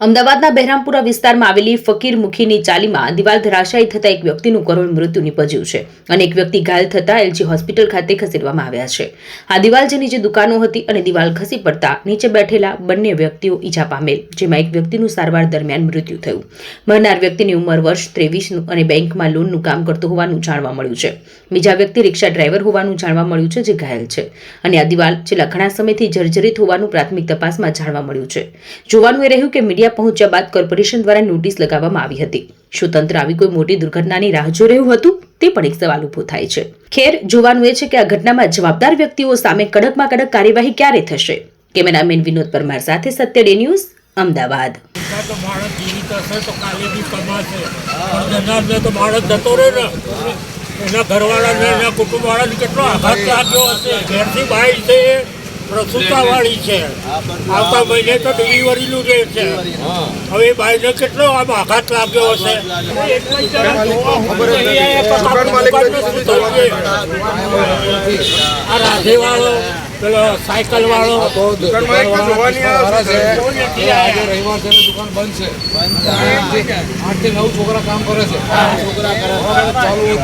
અમદાવાદના બહેરામપુરા વિસ્તારમાં આવેલી ફકીર મુખીની ચાલીમાં દિવાલ ધરાશાયી થતા એક વ્યક્તિનું કરોડ મૃત્યુ નિપજ્યું છે અને એક વ્યક્તિ ઘાયલ થતા એલજી હોસ્પિટલ ખાતે ખસેડવામાં આવ્યા છે. આ દિવાલ જે નીચે દુકાનો હતી અને દિવાલ ખસી પડતા નીચે બેઠેલા બંને વ્યક્તિઓ ઈજા પામેલ, જેમાં એક વ્યક્તિનું સારવાર દરમિયાન મૃત્યુ થયું. મરનાર વ્યક્તિની ઉંમર વર્ષ ત્રેવીસનું અને બેંકમાં લોનનું કામ કરતો હોવાનું જાણવા મળ્યું છે. બીજા વ્યક્તિ રિક્ષા ડ્રાઈવર હોવાનું જાણવા મળ્યું છે, જે ઘાયલ છે. અને આ દિવાલ છેલ્લા ઘણા સમયથી જર્જરિત હોવાનું પ્રાથમિક તપાસમાં જાણવા મળ્યું છે. જોવાનું એ રહ્યું કે મીડિયા પહોંચ્યા બાદ કોર્પોરેશન દ્વારા નોટિસ લગાવવામાં આવી હતી. શું તંત્ર આવી કોઈ મોટી દુર્ઘટનાની રાહ જોઈ રહ્યું હતું? તે પણ એક સવાલ ઊભો થાય છે. ખેર, જોવાનું એ છે કે આ ઘટનામાં જવાબદાર વ્યક્તિઓ સામે કડકમાં કડક કાર્યવાહી ક્યારે થશે? કેમેરામેન વિનોદ પરમાર સાથે સત્ય ડે ન્યૂઝ, અમદાવાદ. તો માણસ ને. એના ઘરવાળાને, એના કુટુંબવાળાને કેટલો આઘાત લાગ્યો હશે? ઘેરથી બહાર છે પ્રસૂતાવાળી છે. આવતા મહિને તો ડિલિવરીનું જે છે. હવે એ બાઈને કેટલો આમ આઘાત લાગ્યો હશે? આ રાધેવાળો પેલો સાયકલ વાળો દુકાન બંધ છે. આઠથી નવ છોકરા કામ કરે છે. છોકરા ચાલુ હોય